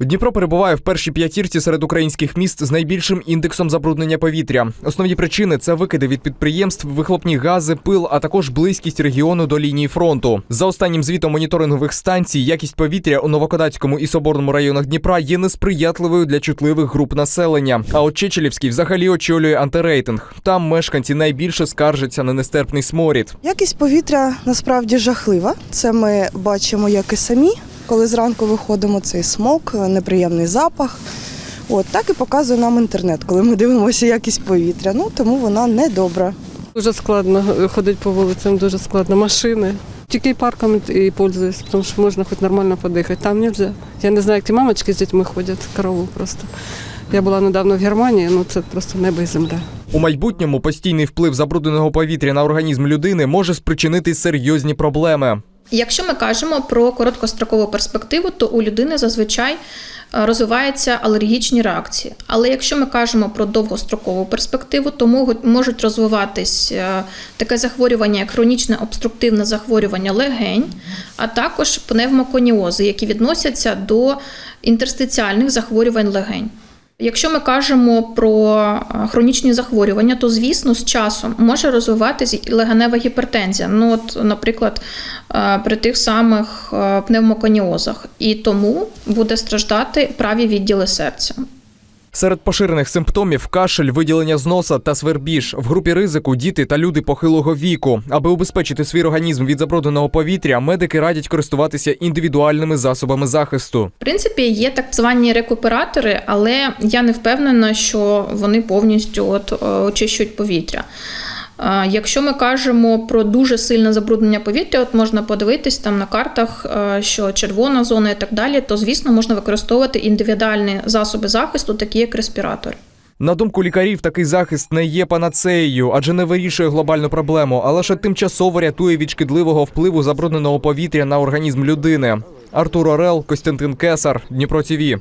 Дніпро перебуває в першій п'ятірці серед українських міст з найбільшим індексом забруднення повітря. Основні причини це викиди від підприємств, вихлопні гази, пил, а також близькість регіону до лінії фронту. За останнім звітом моніторингових станцій, якість повітря у Новокодацькому і Соборному районах Дніпра є несприятливою для чутливих груп населення. А от Чечелівський взагалі очолює антирейтинг. Там мешканці найбільше скаржаться на нестерпний сморід. Якість повітря насправді жахлива. Це ми бачимо як і самі, коли зранку виходимо, цей смок, неприємний запах. От так і показує нам інтернет, коли ми дивимося якість повітря. Ну тому вона не добра. Дуже складно ходити по вулицям, дуже складно. Машини. Тільки парками і пользуюсь, тому що можна хоч нормально подихати. Там не можна. Я не знаю, як ті мамочки з дітьми ходять, корову просто. Я була недавно в Германії, ну це просто небо і земля. У майбутньому постійний вплив забрудненого повітря на організм людини може спричинити серйозні проблеми. Якщо ми кажемо про короткострокову перспективу, то у людини зазвичай е, розвиваються алергічні реакції. Але якщо ми кажемо про довгострокову перспективу, то можуть- розвиватись е, таке захворювання, як хронічне обструктивне захворювання легень, а також пневмоконіози, які відносяться до інтерстиціальних захворювань легень. Якщо ми кажемо про е, хронічні захворювання, то звісно з часом може розвиватися і легенева гіпертензія. Ну, от, наприклад, е, при тих самих е, пневмоконіозах, і тому буде страждати праві відділи серця. Серед поширених симптомів кашель, виділення з носа та свербіж. В групі ризику діти та люди похилого віку. Аби убезпечити свій організм від забрудненого повітря, медики радять користуватися індивідуальними засобами захисту. В принципі, є так звані рекуператори, але я не впевнена, що вони повністю от, е, очищують повітря. Якщо ми кажемо про дуже сильне забруднення повітря, от можна подивитись там на картах, е, що червона зона і так далі, то звісно можна використовувати індивідуальні засоби захисту, такі як респіратори. На думку лікарів, такий захист не є панацеєю, адже не вирішує глобальну проблему, а лише тимчасово рятує від шкідливого впливу забрудненого повітря на організм людини. Артур Орел, Костянтин Кесар, Дніпро ТІВІ.